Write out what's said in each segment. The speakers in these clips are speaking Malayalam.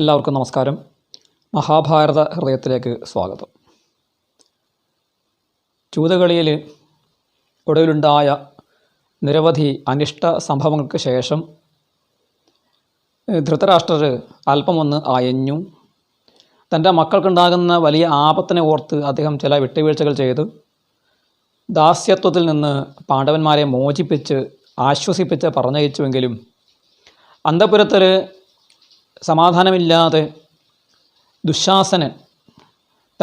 എല്ലാവർക്കും നമസ്കാരം. മഹാഭാരത ഹൃദയത്തിലേക്ക് സ്വാഗതം. ചൂതകളിയിൽ ഒടുവിലുണ്ടായ നിരവധി അനിഷ്ട സംഭവങ്ങൾക്ക് ശേഷം ധൃതരാഷ്ട്രർ അല്പമൊന്ന് അയഞ്ഞു. തന്റെ മക്കൾക്കുണ്ടാകുന്ന വലിയ ആപത്തിനെ ഓർത്ത് അദ്ദേഹം ചില വിട്ടുവീഴ്ചകൾ ചെയ്ത്. ദാസ്യത്വത്തിൽ നിന്ന് പാണ്ഡവന്മാരെ മോചിപ്പിച്ച് ആശ്വസിപ്പിച്ച് പറഞ്ഞയച്ചുവെങ്കിലും അന്തപുരത്തിൽ സമാധാനമില്ലാതെ ദുശാസനൻ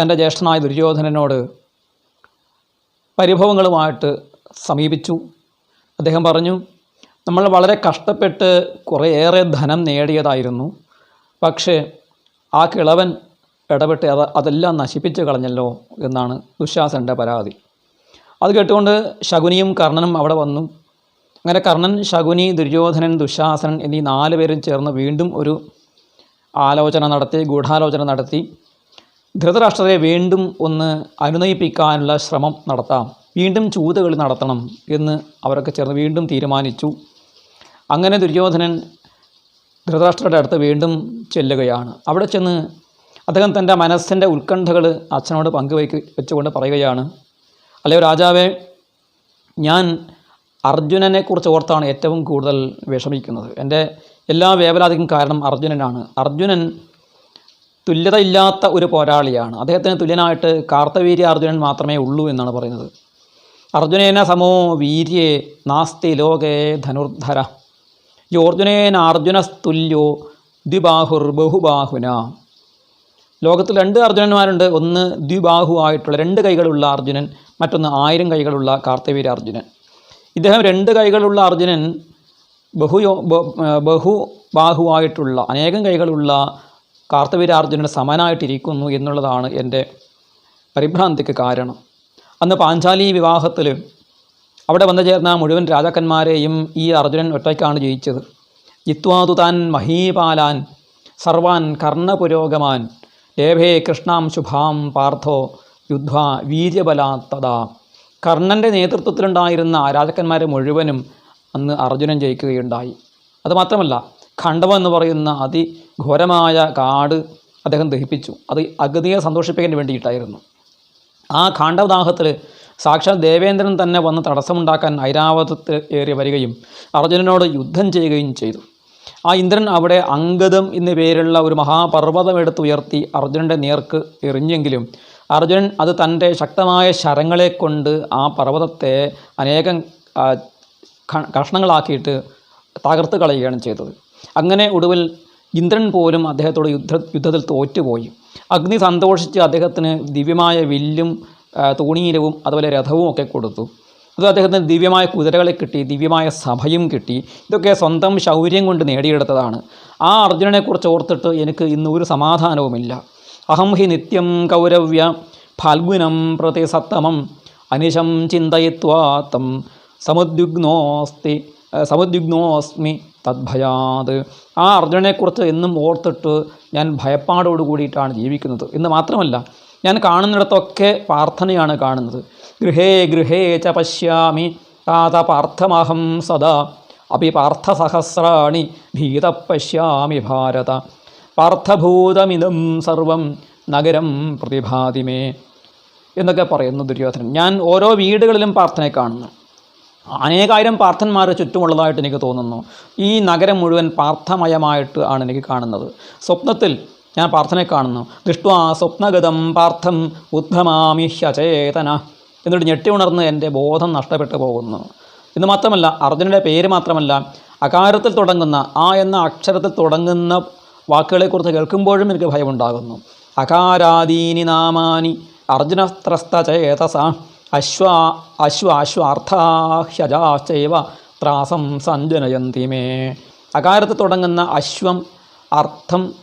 തന്റെ ജ്യേഷ്ഠനായ ദുര്യോധനനോട് പരിഭവങ്ങളുമായിട്ട് സമീപിച്ചു. അദ്ദേഹം പറഞ്ഞു നമ്മൾ വളരെ കഷ്ടപ്പെട്ട് കുറേയേറെ ധനം നേടിയതായിരുന്നു. പക്ഷേ ആ കിളവൻ ഇടപെട്ട് അത് അതെല്ലാം നശിപ്പിച്ച് കളഞ്ഞല്ലോ എന്നാണ് ദുശാസന്റെ പരാതി. അത് കേട്ടുകൊണ്ട് ശകുനിയും കർണനും അവിടെ വന്നു. അങ്ങനെ കർണൻ ശകുനി ദുര്യോധനൻ ദുശാസനൻ എന്നീ നാല് പേരും ചേർന്ന് വീണ്ടും ഒരു ആലോചന നടത്തി ഗൂഢാലോചന നടത്തി. ധൃതരാഷ്ട്രരെ വീണ്ടും ഒന്ന് അനുനയിപ്പിക്കാനുള്ള ശ്രമം നടത്താം. വീണ്ടും ചൂതുകളി നടത്തണം എന്ന് അവരൊക്കെ ചേർന്ന് വീണ്ടും തീരുമാനിച്ചു. അങ്ങനെ ദുര്യോധനൻ ധൃതരാഷ്ട്രയുടെ അടുത്ത് വീണ്ടും ചെല്ലുകയാണ്. അവിടെ ചെന്ന് അദ്ദേഹം തന്റെ മനസ്സിന്റെ ഉത്കണ്ഠകൾ അച്ഛനോട് പങ്കുവയ്ക്ക് വെച്ചുകൊണ്ട് പറയുകയാണ് അല്ലയോ രാജാവേ ഞാൻ അർജുനനെക്കുറിച്ച് ഓർത്താണ് ഏറ്റവും കൂടുതൽ വിഷമിക്കുന്നത്. എന്റെ എല്ലാ വേവലാതിക്കും കാരണം അർജുനനാണ്. അർജുനൻ തുല്യതയില്ലാത്ത ഒരു പോരാളിയാണ്. അദ്ദേഹത്തിന് തുല്യനായിട്ട് കാർത്തവീര്യ അർജുനൻ മാത്രമേ ഉള്ളൂ എന്നാണ് പറയുന്നത്. അർജുനേന സമോ വീര്യേ നാസ്തി ലോകേ ധനുർധര. യോർജുനേന അർജുനസ്തുല്യോ ദ്വിബാഹുർ ബഹുബാഹുന. ലോകത്തിൽ രണ്ട് അർജുനന്മാരുണ്ട്. ഒന്ന് ദ്വിബാഹു ആയിട്ടുള്ള രണ്ട് കൈകളുള്ള അർജുനൻ മറ്റൊന്ന് ആയിരം കൈകളുള്ള കാർത്തവീര അർജുനൻ. ഇദ്ദേഹം രണ്ട് കൈകളുള്ള അർജുനൻ ബഹുയോ ബഹുബാഹുവായിട്ടുള്ള അനേകം കൈകളുള്ള കാർത്തവീരാർജുനന് സമനായിട്ടിരിക്കുന്നു എന്നുള്ളതാണ് എന്റെ പരിഭ്രാന്തിക്ക് കാരണം. അന്ന് പാഞ്ചാലി വിവാഹത്തിൽ അവിടെ വന്നു ചേർന്ന മുഴുവൻ രാജാക്കന്മാരെയും ഈ അർജുനൻ ഒറ്റയ്ക്കാണ് ജയിച്ചത്. ജിത്വാതു താൻ മഹീപാലാൻ സർവാൻ കർണപുരോഗമാൻ ലേഭേ കൃഷ്ണാം ശുഭാം പാർത്ഥോ യുദ്ധ വീര്യബലാത്തത കർണന്റെ നേതൃത്വത്തിലുണ്ടായിരുന്ന രാജാക്കന്മാരെ മുഴുവനും അന്ന് അർജുനൻ ജയിക്കുകയുണ്ടായി. അതുമാത്രമല്ല ഖണ്ഡവം എന്ന് പറയുന്ന അതിഘോരമായ കാട് അദ്ദേഹം ദഹിപ്പിച്ചു. അത് അഗതിയെ സന്തോഷിപ്പിക്കാൻ വേണ്ടിയിട്ടായിരുന്നു. ആ ഖാണ്ഡവദാഹത്തിൽ സാക്ഷാൽ ദേവേന്ദ്രൻ തന്നെ വന്ന് തടസ്സമുണ്ടാക്കാൻ ഐരാവതത്തിൽ ഏറി വരികയും അർജുനനോട് യുദ്ധം ചെയ്യുകയും ചെയ്തു. ആ ഇന്ദ്രൻ അവിടെ അംഗദം എന്ന പേരുള്ള ഒരു മഹാപർവതം എടുത്തുയർത്തി അർജുനന്റെ നേർക്ക് എറിഞ്ഞെങ്കിലും അർജുനൻ അത് തന്റെ ശക്തമായ ശരങ്ങളെ കൊണ്ട് ആ പർവതത്തെ അനേകം കഷ്ണങ്ങളാക്കിയിട്ട് തകർത്ത് കളയുകയാണ് ചെയ്തത്. അങ്ങനെ ഒടുവിൽ ഇന്ദ്രൻ പോലും അദ്ദേഹത്തോട് യുദ്ധ യുദ്ധത്തിൽ തോറ്റുപോയി. അഗ്നി സന്തോഷിച്ച് അദ്ദേഹത്തിന് ദിവ്യമായ വില്ലും തോണീരവും അതുപോലെ രഥവും ഒക്കെ കൊടുത്തു. അത് അദ്ദേഹത്തിന് ദിവ്യമായ കുതിരകളെ കിട്ടി ദിവ്യമായ സഭയും കിട്ടി. ഇതൊക്കെ സ്വന്തം ശൗര്യം കൊണ്ട് നേടിയെടുത്തതാണ്. ആ അർജുനനെക്കുറിച്ച് ഓർത്തിട്ട് എനിക്ക് ഇന്ന് ഒരു സമാധാനവുമില്ല. അഹം ഹി നിത്യം കൗരവ്യ ഫാൽഗുനം പ്രതി സത്തമം അനിശം ചിന്തയിത്വാ തം സമുദ്യുഗ്നോസ്തി സമുദ്യുഗ്നോസ്മി തദ്ഭയാത്. ആ അർജുനനെക്കുറിച്ച് എന്നും ഓർത്തിട്ട് ഞാൻ ഭയപ്പാടോട് കൂടിയിട്ടാണ് ജീവിക്കുന്നത്. എന്ന് മാത്രമല്ല ഞാൻ കാണുന്നിടത്തൊക്കെ പ്രാർത്ഥനയാണ് കാണുന്നത്. ഗൃഹേ ഗൃഹേ ച പശ്യാമി താത പാർത്ഥമഹം സദാ. അപി പാർത്ഥസഹസ്രാണി ഭീത പശ്യാമി ഭാരത. പാർത്ഥഭൂതമിതം സർവം നഗരം പ്രതിഭാതിമേ. എന്നൊക്കെ പറയുന്നു ദുര്യോധനൻ. ഞാൻ ഓരോ വീടുകളിലും പ്രാർത്ഥനയെ കാണുന്നു. അനേകായിരം പാർത്ഥന്മാർ ചുറ്റുമുള്ളതായിട്ട് എനിക്ക് തോന്നുന്നു. ഈ നഗരം മുഴുവൻ പാർത്ഥമയമായിട്ട് ആണ് എനിക്ക് കാണുന്നത്. സ്വപ്നത്തിൽ ഞാൻ പ്രാർത്ഥനയെ കാണുന്നു. ദൃഷ്ട്വാ സ്വപ്നഗതം പാർത്ഥം ഉദ്ഭമാമി ഹ്യചേതന എന്നിട്ട് ഞെട്ടി ഉണർന്ന് എന്റെ ബോധം നഷ്ടപ്പെട്ടു പോകുന്നു. ഇത് മാത്രമല്ല അർജുനന്റെ പേര് മാത്രമല്ല അകാരത്തിൽ തുടങ്ങുന്ന ആ എന്ന അക്ഷരത്തിൽ തുടങ്ങുന്ന വാക്കുകളെക്കുറിച്ച് കേൾക്കുമ്പോഴും എനിക്ക് ഭയമുണ്ടാകുന്നു. അകാരാദീനി നാമാനി അർജുനസ്ത്രസ്തചേതസ അശ്വ അശ്വ അശ്വാശ്വാർത്ഥാഹ്യജാശ്ചൈവ ത്രാസം സഞ്ജനയന്തി മേ. അകാരത്ത് തുടങ്ങുന്ന അശ്വം അർത്ഥം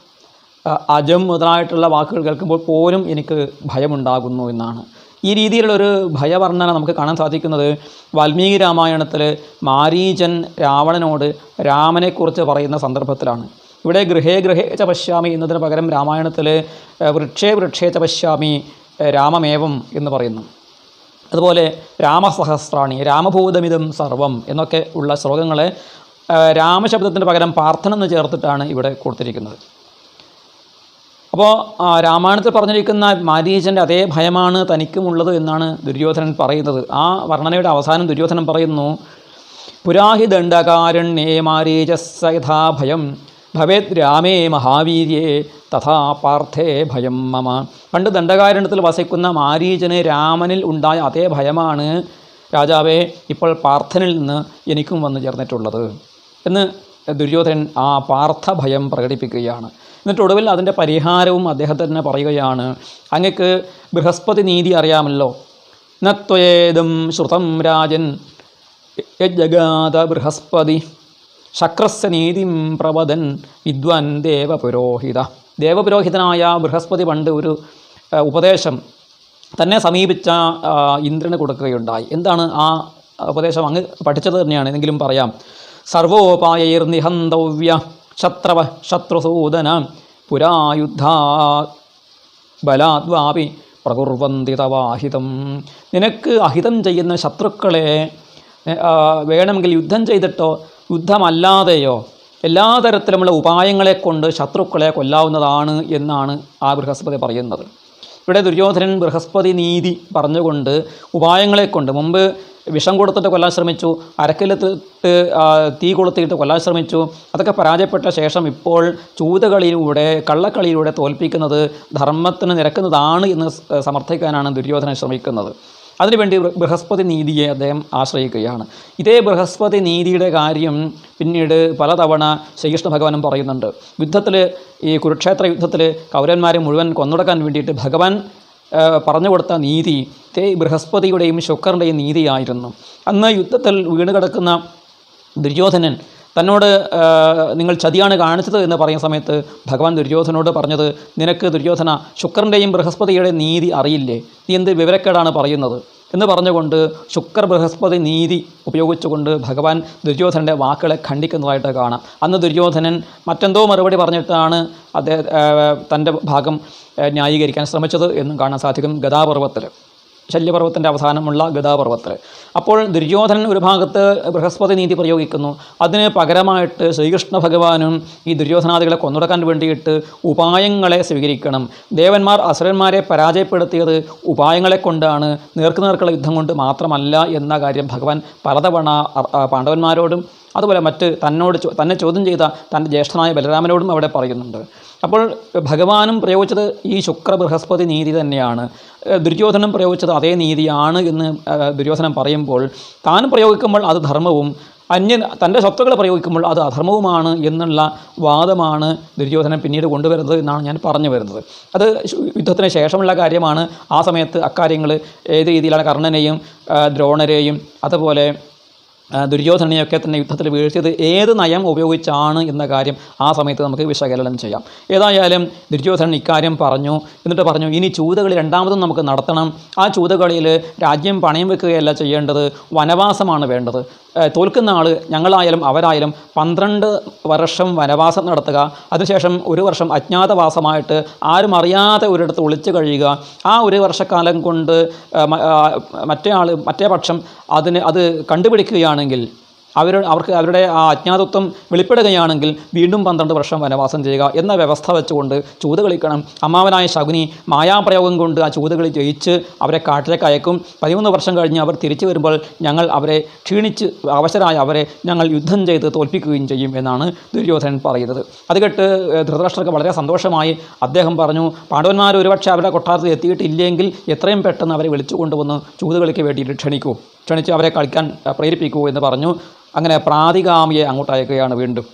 അജം മുതലായിട്ടുള്ള വാക്കുകൾ കേൾക്കുമ്പോൾ പോലും എനിക്ക് ഭയമുണ്ടാകുന്നു എന്നാണ്. ഈ രീതിയിലുള്ളൊരു ഭയവർണന നമുക്ക് കാണാൻ സാധിക്കുന്നത് വാൽമീകി രാമായണത്തിൽ മാരീചൻ രാവണനോട് രാമനെക്കുറിച്ച് പറയുന്ന സന്ദർഭത്തിലാണ്. ഇവിടെ ഗൃഹേ ഗൃഹേ ച പശ്യാമി എന്നതിന് പകരം രാമായണത്തിൽ വൃക്ഷേ വൃക്ഷേ ച പശ്യാമി രാമമേവം എന്ന് പറയുന്നു. അതുപോലെ രാമസഹസ്രാണി രാമഭൂതമിതം സർവം എന്നൊക്കെ ഉള്ള ശ്ലോകങ്ങളെ രാമശബ്ദത്തിന് പകരം പ്രാർത്ഥന എന്ന് ചേർത്തിട്ടാണ് ഇവിടെ കൊടുത്തിരിക്കുന്നത്. അപ്പോൾ രാമായണത്തിൽ പറഞ്ഞിരിക്കുന്ന മാരീചന്റെ അതേ ഭയമാണ് തനിക്കുമുള്ളത് എന്നാണ് ദുര്യോധനൻ പറയുന്നത്. ആ വർണനയുടെ അവസാനം ദുര്യോധനൻ പറയുന്നു പുരാഹി ദണ്ഡകാരണ്യേ ഭവേത് രാമേ മഹാവീര്യേ തഥാ പാർത്ഥേ ഭയം മമ. പണ്ട് ദണ്ഡകാരണത്തിൽ വസിക്കുന്ന മാരീചന് രാമനിൽ ഉണ്ടായ അതേ ഭയമാണ് രാജാവേ ഇപ്പോൾ പാർത്ഥനിൽ നിന്ന് എനിക്കും വന്നു ചേർന്നിട്ടുള്ളത് എന്ന് ദുര്യോധനൻ ആ പാർത്ഥഭയം പ്രകടിപ്പിക്കുകയാണ്. എന്നിട്ട് ഒടുവിൽ അതിന്റെ പരിഹാരവും അദ്ദേഹത്തിന് പറയുകയാണ് അങ്ങക്ക് ബൃഹസ്പതി നീതി അറിയാമല്ലോ. നത്വേദം ശ്രുതം രാജൻ യജ്ജഗാത ബൃഹസ്പതി ശക്രസ്യ നീതിം പ്രവദൻ വിദ്വാൻ ദേവപുരോഹിത. ദേവപുരോഹിതനായ ബൃഹസ്പതി പണ്ട് ഒരു ഉപദേശം തന്നെ സമീപിച്ച ഇന്ദ്രന് കൊടുക്കുകയുണ്ടായി. എന്താണ് ആ ഉപദേശം? അങ്ങ് പഠിച്ചത് തന്നെയാണ്. എന്തെങ്കിലും പറയാം. സർവോപായൈർ നിഹന്തവ്യ ശത്രവ ശത്രുസൂദന പുരായുദ്ധാ ബലാദ്വാപി പ്രകുർവന്തി തവാഹിതം നിനക്ക് അഹിതം ചെയ്യുന്ന ശത്രുക്കളെ വേണമെങ്കിൽ യുദ്ധം ചെയ്തിട്ടോ യുദ്ധമല്ലാതെയോ എല്ലാ തരത്തിലുമുള്ള ഉപായങ്ങളെ കൊണ്ട് ശത്രുക്കളെ കൊല്ലാവുന്നതാണ് എന്നാണ് ആ ബൃഹസ്പതി പറയുന്നത്. ഇവിടെ ദുര്യോധനൻ ബൃഹസ്പതി നീതി പറഞ്ഞുകൊണ്ട് ഉപായങ്ങളെ കൊണ്ട് മുമ്പ് വിഷം കൊടുത്തിട്ട് കൊല്ലാൻ ശ്രമിച്ചു അരക്കിലെത്തിട്ട് തീ കൊളുത്തിയിട്ട് കൊല്ലാൻ ശ്രമിച്ചു അതൊക്കെ പരാജയപ്പെട്ട ശേഷം ഇപ്പോൾ ചൂതകളിയിലൂടെ കള്ളക്കളിയിലൂടെ തോൽപ്പിക്കുന്നത് ധർമ്മത്തിന് നിരക്കുന്നതാണ് എന്ന് സമർത്ഥിക്കാനാണ് ദുര്യോധനൻ ശ്രമിക്കുന്നത്. അതിനുവേണ്ടി ബൃഹസ്പതി നീതിയെ അദ്ദേഹം ആശ്രയിക്കുകയാണ്. ഇതേ ബൃഹസ്പതി നീതിയുടെ കാര്യം പിന്നീട് പലതവണ ശ്രീകൃഷ്ണ ഭഗവാനും പറയുന്നുണ്ട്. യുദ്ധത്തിൽ ഈ കുരുക്ഷേത്ര യുദ്ധത്തിൽ കൗരന്മാരെ മുഴുവൻ കൊന്നൊടുക്കാൻ വേണ്ടിയിട്ട് ഭഗവാൻ പറഞ്ഞു കൊടുത്ത നീതി ഇതേ ബൃഹസ്പതിയുടെയും ശുക്രന്റെയും നീതിയായിരുന്നു. അന്ന് യുദ്ധത്തിൽ വീണ് കിടക്കുന്ന ദുര്യോധനൻ തന്നോട് നിങ്ങൾ ചതിയാണ് കാണിച്ചത് എന്ന് പറയുന്ന സമയത്ത് ഭഗവാൻ ദുര്യോധനോട് പറഞ്ഞത് നിനക്ക് ദുര്യോധന ശുക്രന്റെയും ബൃഹസ്പതിയുടെയും നീതി അറിയില്ലേ? നീ എന്ത് വിവരക്കേടാണ് പറയുന്നത്? എന്ന് പറഞ്ഞുകൊണ്ട് ശുക്ര ബൃഹസ്പതി നീതി ഉപയോഗിച്ചുകൊണ്ട് ഭഗവാൻ ദുര്യോധനന്റെ വാക്കുകളെ ഖണ്ഡിക്കുന്നതായിട്ട് കാണാം. അന്ന് ദുര്യോധനൻ മറ്റെന്തോ മറുപടി പറഞ്ഞിട്ടാണ് അദ്ദേഹം തന്റെ ഭാഗം ന്യായീകരിക്കാൻ ശ്രമിച്ചത് എന്നും കാണാൻ സാധിക്കും ഗതാപർവത്തിൽ ശല്യപർവത്തിന്റെ അവസാനമുള്ള ഗതാപർവത്ത് അപ്പോൾ ദുര്യോധനൻ ഒരു ഭാഗത്ത് ബൃഹസ്പതി നീതി പ്രയോഗിക്കുന്നു. അതിന് പകരമായിട്ട് ശ്രീകൃഷ്ണ ഭഗവാനും ഈ ദുര്യോധനാദികളെ കൊന്നൊടുക്കാൻ വേണ്ടിയിട്ട് ഉപായങ്ങളെ സ്വീകരിക്കണം. ദേവന്മാർ അസുരന്മാരെ പരാജയപ്പെടുത്തിയത് ഉപായങ്ങളെ കൊണ്ടാണ്. നേർക്കുനേർക്കുള്ള യുദ്ധം കൊണ്ട് മാത്രമല്ല എന്ന കാര്യം ഭഗവാൻ പലതവണ പാണ്ഡവന്മാരോടും അതുപോലെ മറ്റ് തന്നോട് തന്നെ ചോദ്യം ചെയ്ത തന്റെ ജ്യേഷ്ഠനായ ബലരാമനോടും അവിടെ പറയുന്നുണ്ട്. അപ്പോൾ ഭഗവാനും പ്രയോഗിച്ചത് ഈ ശുക്ര ബൃഹസ്പതി നീതി തന്നെയാണ്. ദുര്യോധനം പ്രയോഗിച്ചത് അതേ നീതിയാണ് എന്ന് ദുര്യോധനം പറയുമ്പോൾ താൻ പ്രയോഗിക്കുമ്പോൾ അത് ധർമ്മവും അന്യൻ തന്റെ സ്വത്തുക്കൾ പ്രയോഗിക്കുമ്പോൾ അത് അധർമ്മവുമാണ് എന്നുള്ള വാദമാണ് ദുര്യോധനൻ പിന്നീട് കൊണ്ടുവരുന്നത് എന്നാണ് ഞാൻ പറഞ്ഞു വരുന്നത്. അത് യുദ്ധത്തിന് ശേഷമുള്ള കാര്യമാണ്. ആ സമയത്ത് അക്കാര്യങ്ങൾ ഏത് രീതിയിലാണ് കർണനെയും ദ്രോണരെയും അതുപോലെ ദുര്യോധനനെയൊക്കെ തന്നെ യുദ്ധത്തിൽ വീഴ്ത്തിയത് ഏത് നയം ഉപയോഗിച്ചാണ് എന്ന കാര്യം ആ സമയത്ത് നമുക്ക് വിശകലനം ചെയ്യാം. ഏതായാലും ദുര്യോധനൻ ഇക്കാര്യം പറഞ്ഞു. എന്നിട്ട് പറഞ്ഞു ഇനി ചൂതകളി രണ്ടാമതും നമുക്ക് നടത്തണം. ആ ചൂതകളിയിൽ രാജ്യം പണയം വെക്കുകയല്ല ചെയ്യേണ്ടത്. വനവാസമാണ് വേണ്ടത്. തോൽക്കുന്ന ആൾ ഞങ്ങളായാലും അവരായാലും പന്ത്രണ്ട് വർഷം വനവാസം നടത്തുക അതിനുശേഷം ഒരു വർഷം അജ്ഞാതവാസമായിട്ട് ആരും അറിയാതെ ഒരിടത്ത് ഒളിച്ചു കഴിയുക. ആ ഒരു വർഷക്കാലം കൊണ്ട് മറ്റേ ആൾ മറ്റേ പക്ഷം അതിന് അത് കണ്ടുപിടിക്കുകയാണെങ്കിൽ അവർ അവർക്ക് അവരുടെ ആ അജ്ഞാതത്വം വെളിപ്പെടുകയാണെങ്കിൽ വീണ്ടും പന്ത്രണ്ട് വർഷം വനവാസം ചെയ്യുക എന്ന വ്യവസ്ഥ വെച്ചുകൊണ്ട് ചൂത് കളിക്കണം. അമ്മാവനായ ശകുനി മായാപ്രയോഗം കൊണ്ട് ആ ചൂതുകളി ജയിച്ച് അവരെ കാട്ടിലേക്ക് അയക്കും. പതിമൂന്ന് വർഷം കഴിഞ്ഞ് അവർ തിരിച്ചു വരുമ്പോൾ ഞങ്ങൾ അവരെ ക്ഷീണിച്ച് അവശരായ അവരെ ഞങ്ങൾ യുദ്ധം ചെയ്ത് തോൽപ്പിക്കുകയും ചെയ്യും എന്നാണ് ദുര്യോധനൻ പറയുന്നത്. അത് കേട്ട് ധൃതരാഷ്ട്രക്ക് വളരെ സന്തോഷമായി. അദ്ദേഹം പറഞ്ഞു പാണ്ഡവന്മാർ ഒരുപക്ഷെ അവരുടെ കൊട്ടാരത്തിൽ എത്തിയിട്ടില്ലെങ്കിൽ എത്രയും പെട്ടെന്ന് അവരെ വിളിച്ചു കൊണ്ടുവന്ന് ചൂതുകളിക്ക് വേണ്ടിയിട്ട് ക്ഷണിക്കൂ. ക്ഷണിച്ച് അവരെ കളിക്കാൻ പ്രേരിപ്പിക്കൂ എന്ന് പറഞ്ഞു. അങ്ങനെ പ്രാതികാമിയെ അങ്ങോട്ട് അയക്കുകയാണ് വീണ്ടും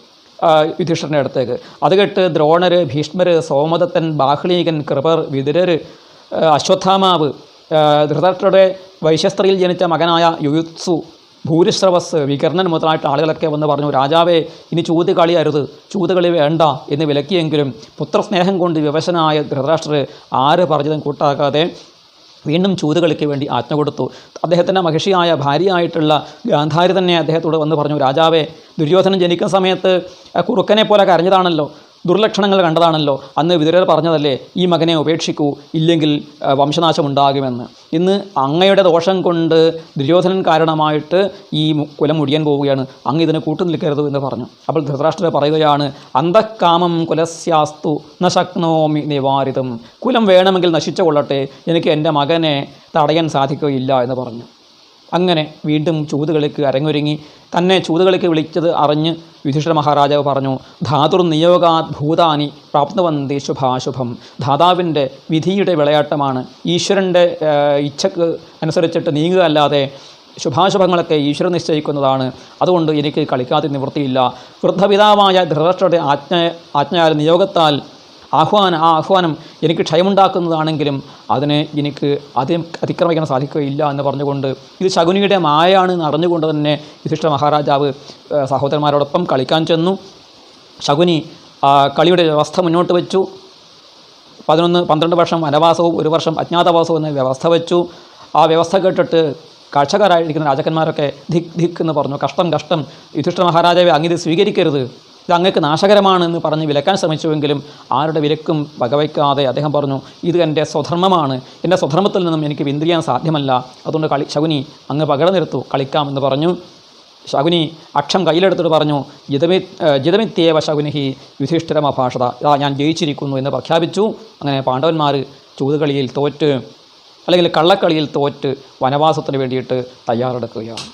യുധിഷ്ഠിരന്റെ അടുത്തേക്ക്. അത് കേട്ട് ദ്രോണർ ഭീഷ്മർ സോമദത്തൻ ബാഹ്ലീകൻ കൃപർ വിതുരർ അശ്വത്ഥാമാവ് ധൃതരുടെ വൈശ്യസ്ത്രീയിൽ ജനിച്ച മകനായ യുയുത്സു ഭൂരിശ്രവസ് വികർണൻ മുതലായിട്ട് ആളുകളൊക്കെ വന്ന് പറഞ്ഞു രാജാവേ ഇനി ചൂത് കളി അരുത് ചൂത് കളി വേണ്ട എന്ന് വിലക്കിയെങ്കിലും പുത്രസ്നേഹം കൊണ്ട് വിവശനായ ധൃതരാഷ്ട്രർ ആര് പറഞ്ഞതും കൂട്ടാക്കാതെ വീണ്ടും ചൂതുകളിക്ക് വേണ്ടി ആജ്ഞ കൊടുത്തു. അദ്ദേഹത്തിന്റെ മഹിഷിയായ ഭാര്യയായിട്ടുള്ള ഗാന്ധാരി തന്നെ അദ്ദേഹത്തോട് വന്ന് പറഞ്ഞു രാജാവേ ദുര്യോധനൻ ജനിക്കുന്ന സമയത്ത് കുറുക്കനെ പോലെ കരഞ്ഞതാണല്ലോ. ദുർലക്ഷണങ്ങൾ കണ്ടതാണല്ലോ. അന്ന് വിതുരർ പറഞ്ഞതല്ലേ ഈ മകനെ ഉപേക്ഷിക്കൂ ഇല്ലെങ്കിൽ വംശനാശമുണ്ടാകുമെന്ന്. വംശനാശം ഇന്ന് അങ്ങയുടെ ദോഷം കൊണ്ട് ദുര്യോധനൻ കാരണമായിട്ട് ഈ കുലം മുടിയാൻ പോവുകയാണ്. അങ്ങ് ഇതിന് കൂട്ടു നിൽക്കരുത് എന്ന് പറഞ്ഞു. അപ്പോൾ ധൃതരാഷ്ട്രർ പറയുകയാണ് അന്തഃക്കാമം കുലസ്യാസ്തു നശക്നോമി ശക്നോമി നിവാരിതം. കുലം വേണമെങ്കിൽ നശിച്ചു കൊള്ളട്ടെ എനിക്ക് എന്റെ മകനെ തടയാൻ സാധിക്കുകയില്ല എന്ന് പറഞ്ഞു. അങ്ങനെ വീണ്ടും ചൂതുകളിക്ക് അരങ്ങൊരുങ്ങി. തന്നെ ചൂതുകളിക്ക് വിളിച്ചത് അറിഞ്ഞ് യുധിഷ്ഠിര മഹാരാജാവ് പറഞ്ഞു ധാതുർ നിയോഗാത് ഭൂതാനി പ്രാപ്തവന്തി ശുഭാശുഭം. ധാതാവിന്റെ വിധിയുടെ വിളയാട്ടമാണ്. ഈശ്വരന്റെ ഇച്ഛക്ക് അനുസരിച്ചിട്ട് നീങ്ങുക അല്ലാതെ ശുഭാശുഭങ്ങളൊക്കെ ഈശ്വരൻ നിശ്ചയിക്കുന്നതാണ്. അതുകൊണ്ട് എനിക്ക് കളിക്കാതെ നിവൃത്തിയില്ല. വൃദ്ധപിതാവായ ധൃതരാഷ്ട്രയുടെ ആജ്ഞ ആജ്ഞയാൽ നിയോഗത്താൽ ആഹ്വാനം ആ ആഹ്വാനം എനിക്ക് ക്ഷയമുണ്ടാക്കുന്നതാണെങ്കിലും അതിനെ എനിക്ക് അതി അതിക്രമിക്കാൻ സാധിക്കുകയില്ല എന്ന് പറഞ്ഞുകൊണ്ട് ഇത് ശകുനിയുടെ മായാണ് എന്ന് അറിഞ്ഞുകൊണ്ട് തന്നെ യുധിഷ്ഠ മഹാരാജാവ് സഹോദരന്മാരോടൊപ്പം കളിക്കാൻ ചെന്നു. ശകുനി കളിയുടെ വ്യവസ്ഥ മുന്നോട്ട് വെച്ചു. പതിനൊന്ന് പന്ത്രണ്ട് വർഷം വനവാസവും ഒരു വർഷം അജ്ഞാതവാസവും എന്ന വ്യവസ്ഥ വെച്ചു. ആ വ്യവസ്ഥ കേട്ടിട്ട് കാഴ്ചക്കാരായിരിക്കുന്ന രാജാക്കന്മാരൊക്കെ ധിക് ധിക് എന്ന് പറഞ്ഞു. കഷ്ടം കഷ്ടം. യുധിഷ്ഠ മഹാരാജാവെ അങ്ങിത് സ്വീകരിക്കരുത്. ഇത് അങ്ങക്ക് നാശകരമാണ് എന്ന് പറഞ്ഞ് വിലക്കാൻ ശ്രമിച്ചുവെങ്കിലും ആരുടെ വിലക്കും വകവയ്ക്കാതെ അദ്ദേഹം പറഞ്ഞു ഇത് എന്റെ സ്വധർമ്മമാണ്. എന്റെ സ്വധർമ്മത്തിൽ നിന്നും എനിക്ക് പിന്തിരിയാൻ സാധ്യമല്ല. അതുകൊണ്ട് കളി ശകുനി അങ്ങ് പകരം നിർത്തു. കളിക്കാമെന്ന് പറഞ്ഞു. ശകുനി അക്ഷം കയ്യിലെടുത്തിട്ട് പറഞ്ഞു ജിതമി ജിതമിത്യേവ ശകുനിഹി യുധിഷ്ഠിരമഭാഷത ഇതാ ഞാൻ ജയിച്ചിരിക്കുന്നു എന്ന് പ്രഖ്യാപിച്ചു. അങ്ങനെ പാണ്ഡവന്മാർ ചൂതുകളിയിൽ തോറ്റ് അല്ലെങ്കിൽ കള്ളക്കളിയിൽ തോറ്റ് വനവാസത്തിന് വേണ്ടിയിട്ട് തയ്യാറെടുക്കുകയാണ്.